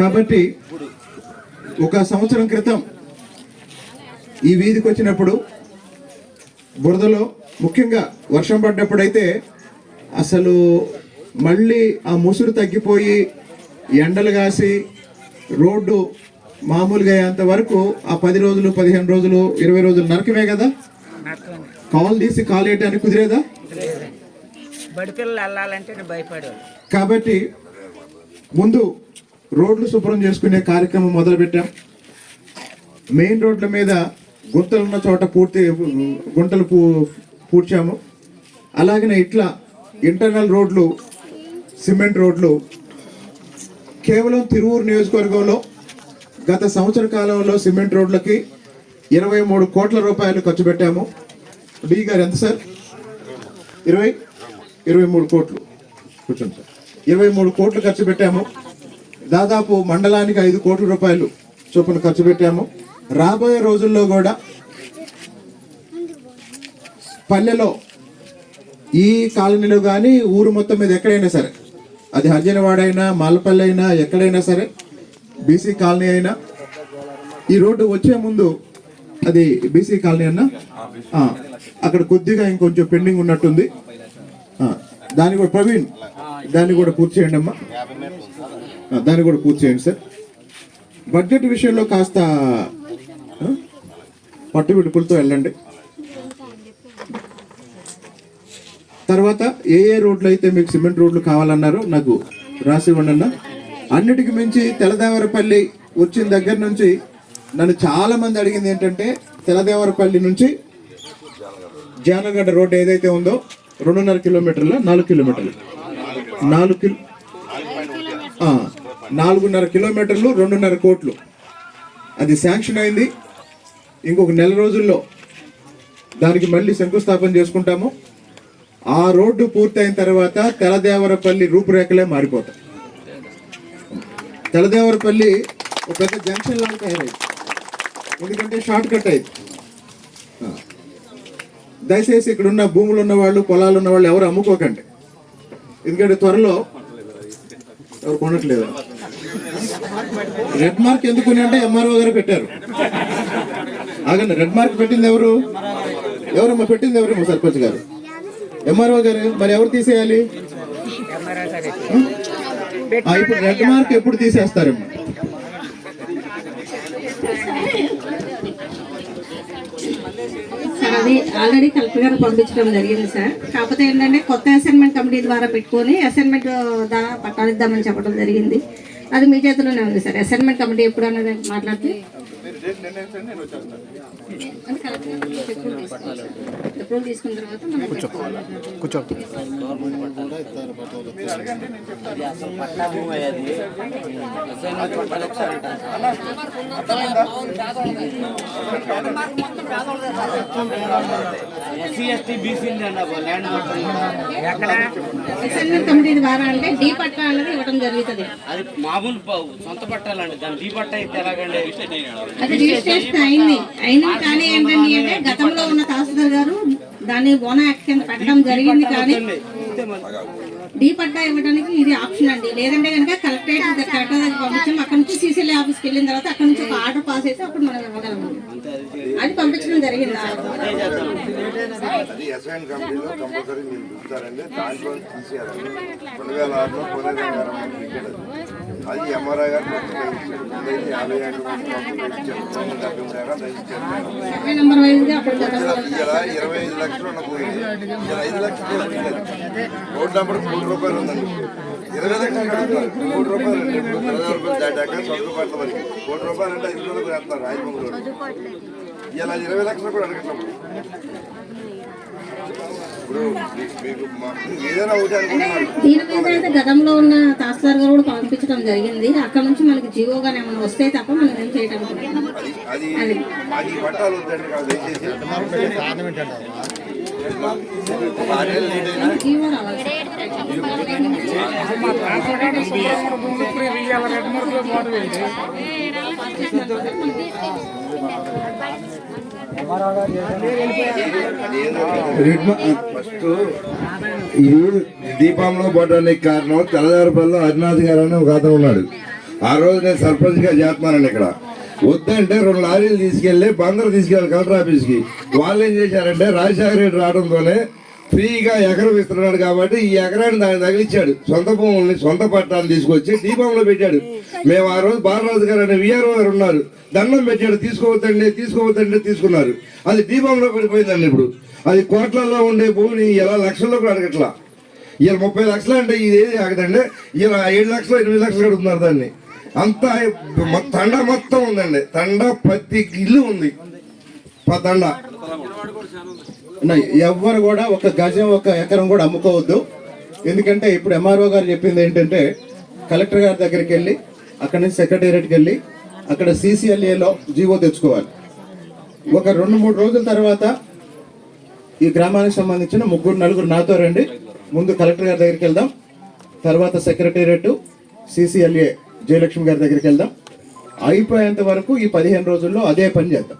కాబట్టి ఒక సంవత్సరం క్రితం ఈ వీధికి వచ్చినప్పుడు బురదలో ముఖ్యంగా వర్షం పడ్డప్పుడైతే అసలు మళ్ళీ ఆ ముసురు తగ్గిపోయి ఎండలు కాసి రోడ్డు మామూలుగా అయ్యేంత వరకు ఆ పది రోజులు పదిహేను రోజులు ఇరవై రోజులు నరకమే కదా? కాల్ తీసి కాల్ వేయటానికి కుదిరేదా? కాబట్టి ముందు రోడ్లు శుభ్రం చేసుకునే కార్యక్రమం మొదలుపెట్టాం. మెయిన్ రోడ్ల మీద గుంతలు ఉన్న చోట పూర్తి గుంటలు పూ పూడ్చాము. అలాగనే ఇట్లా ఇంటర్నల్ రోడ్లు సిమెంట్ రోడ్లు కేవలం తిరువూరు నియోజకవర్గంలో గత సంవత్సర కాలంలో సిమెంట్ రోడ్లకి ఇరవై మూడు కోట్ల రూపాయలు ఖర్చు పెట్టాము. డి గారు ఎంత సార్? ఇరవై? ఇరవై మూడు కోట్లు. కూర్చోండి సార్. ఇరవై మూడు కోట్లు ఖర్చు పెట్టాము. దాదాపు మండలానికి ఐదు కోట్ల రూపాయలు చొప్పున ఖర్చు పెట్టాము. రాబోయే రోజుల్లో కూడా పల్లెలో ఈ కాలనీలో కానీ ఊరు మొత్తం మీద ఎక్కడైనా సరే అది హర్జనవాడైనా మాలపల్లి అయినా ఎక్కడైనా సరే బీసీ కాలనీ అయినా ఈ రోడ్డు వచ్చే ముందు అది బీసీ కాలనీ అన్నా అక్కడ కొద్దిగా ఇంకొంచెం పెండింగ్ ఉన్నట్టుంది. ఆ, దాన్ని కూడా ప్రవీణ్ దాన్ని కూడా పూర్తి చేయండి అమ్మా. దాన్ని కూడా పూర్తి చేయండి సార్. బడ్జెట్ విషయంలో కాస్త పట్టు విడుపులతో వెళ్ళండి. తర్వాత ఏ ఏ రోడ్లు అయితే మీకు సిమెంట్ రోడ్లు కావాలన్నారో నాకు రాసి ఇవ్వండి అన్నిటికి మించి తెలదేవరపల్లి వచ్చిన దగ్గర నుంచి నన్ను చాలా మంది అడిగింది ఏంటంటే తెలదేవరపల్లి నుంచి జానగడ్డ రోడ్డు ఏదైతే ఉందో రెండున్నర కిలోమీటర్ల నాలుగు కిలోమీటర్లు. నాలుగు కిలో నాలుగున్నర కిలోమీటర్లు రెండున్నర కోట్లు. అది శాంక్షన్ అయింది. ఇంకొక నెల రోజుల్లో దానికి మళ్ళీ శంకుస్థాపన చేసుకుంటాము. ఆ రోడ్డు పూర్తయిన తర్వాత తెలదేవరపల్లి రూపురేఖలే మారిపోతాయి. తెలదేవరపల్లి ఒక పెద్ద జంక్షన్ లాగా తయారైంది. ఎందుకంటే షార్ట్ కట్ అయింది. దయచేసి ఇక్కడ ఉన్న భూములు ఉన్న వాళ్ళు పొలాలు ఉన్న వాళ్ళు ఎవరు అమ్ముకోకండి. ఎందుకంటే త్వరలో ఎవరు కొనట్లేదు? రెడ్ మార్క్ ఎందుకు అంటే ఎంఆర్ఓ గారు పెట్టారు. ఆగండి రెడ్ మార్క్ పెట్టింది ఎవరు? ఎవరమ్మా పెట్టింది ఎవరమ్మా సర్పంచ్ గారు? ఎంఆర్ఓ గారు మరి ఎవరు తీసేయాలి? ఇప్పుడు రెడ్ మార్క్ ఎప్పుడు తీసేస్తారమ్మా సార్ అది ఆల్రెడీ కలెక్టర్ గారు పంపించడం జరిగింది సార్. కాకపోతే ఏంటంటే కొత్త అసైన్మెంట్ కమిటీ ద్వారా పెట్టుకొని అసైన్మెంట్ ద్వారా పట్టాలిద్దామని చెప్పడం జరిగింది. అది మీ చేతిలోనే ఉంది సార్. అసైన్మెంట్ కమిటీ ఎప్పుడు మాట్లాడితే ఒకసారి అంటారు. ఎస్సీ ఎస్టీ బీసీ ల్యాండ్ ఎక్కడ కమిటీ ద్వారా అంటే డీ పట్టా అన్నది ఇవ్వడం జరుగుతుంది. అది మామూలు సొంత పట్టాలండి. దాని డీ పట్ట అయితే ఎలాగండి? రిజిస్ట్రేషన్ అయింది. అయింది కానీ ఏంటండి అంటే గతంలో ఉన్న తహసీల్దార్ గారు దాన్ని బోనా యాక్ట్ కింద పెట్టడం జరిగింది కానీ డీ పట్టా ఇవ్వడానికి ఇది ఆప్షన్ అండి. లేదంటే కనుక కలెక్టరేట్ కలెక్టర్ దగ్గర పంపించాం. అక్కడ నుంచి సీసీఎల్ఏ ఆఫీస్కి వెళ్ళిన తర్వాత అక్కడ నుంచి ఒక ఆర్డర్ పాస్ అయితే అప్పుడు మనం ఇవ్వగలము అది పంపించడం జరిగింది? అది కంపెనీలో కంపల్సరీ మీరు చూస్తారండి దాంట్లో తీసేయాలండి రెండు వేల ఆరులో అది. ఎంఆర్ఐ గారు మొత్తం యాభై మూడు ఇలా ఇరవై ఐదు లక్షలు ఉన్న పోయింది ఇలా ఐదు లక్షలు. రోడ్ నెంబర్ మూడు రూపాయలు ఉందండి. ఇరవై లక్షలు మూడు రూపాయలు ఇప్పుడు ఇరవై రూపాయలు దాటాక సొంత పట్ల వరకు కోటి రూపాయలు అంటే ఐదు వేస్తున్నారు రాజభవన్ రోడ్ ఇలా ఇరవై లక్షలు కూడా అడగట్లేదు. దీని మీద అయితే గతంలో ఉన్న తహసీల్దార్ గారు కూడా పంపించడం జరిగింది. అక్కడ నుంచి మనకి జీవో గానీ ఏమైనా వస్తే తప్ప మనం ఏం అది జీవో రావాలి ఫస్ట్ ఇది దీపంలో పడడానికి కారణం తెల్లదారుపల్లిలో హరినాథ్ గారు అని ఒక అతను ఉన్నాడు. ఆ రోజు నేను సర్పంచ్గా చేస్తున్నానండి ఇక్కడ. వద్దంటే రెండు లారీలు తీసుకెళ్ళి బందరు తీసుకెళ్ళి కలెక్టర్ ఆఫీస్కి. వాళ్ళు ఏం చేశారంటే రాజశేఖర రెడ్డి రావడంతోనే ఫ్రీగా ఎకరం ఇస్తున్నాడు కాబట్టి ఈ ఎకరాన్ని దాన్ని తగిలిచ్చాడు సొంత భూముల్ని సొంత పట్టాలు తీసుకొచ్చి దీపంలో పెట్టాడు. మేము ఆ రోజు బాలరాజు గారు అనే విఆర్ఓ గారు ఉన్నారు. దండం పెట్టాడు. తీసుకోవద్దండి తీసుకోవద్దండి తీసుకున్నారు. అది దీపంలో పడిపోయిందండి ఇప్పుడు. అది కోట్లలో ఉండే భూమిని ఎలా లక్షల్లో కూడా అడగట్లా. ఇలా ముప్పై లక్షలు అంటే ఇది ఏది ఆగదండి. ఇలా ఏడు లక్షలు ఎనిమిది లక్షలు కడుతున్నారు దాన్ని. అంతా తండ మొత్తం ఉందండి. తండ ప్రతి ఇల్లు ఉంది. తండ. ఎవ్వరు కూడా ఒక గజం ఒక ఎకరం కూడా అమ్ముకోవద్దు. ఎందుకంటే ఇప్పుడు ఎంఆర్ఓ గారు చెప్పింది ఏంటంటే కలెక్టర్ గారి దగ్గరికి వెళ్ళి అక్కడ నుంచి సెక్రటేరియట్కి వెళ్ళి అక్కడ సీసీఎల్ఏలో జీవో తెచ్చుకోవాలి. ఒక రెండు మూడు రోజుల తర్వాత ఈ గ్రామానికి సంబంధించిన ముగ్గురు నలుగురు నాతో రండి. ముందు కలెక్టర్ గారి దగ్గరికి వెళ్దాం. తర్వాత సెక్రటేరియట్ సిసిఎల్ఏ జయలక్ష్మి గారి దగ్గరికి వెళ్దాం. అయిపోయేంత వరకు ఈ పదిహేను రోజుల్లో అదే పని చేద్దాం.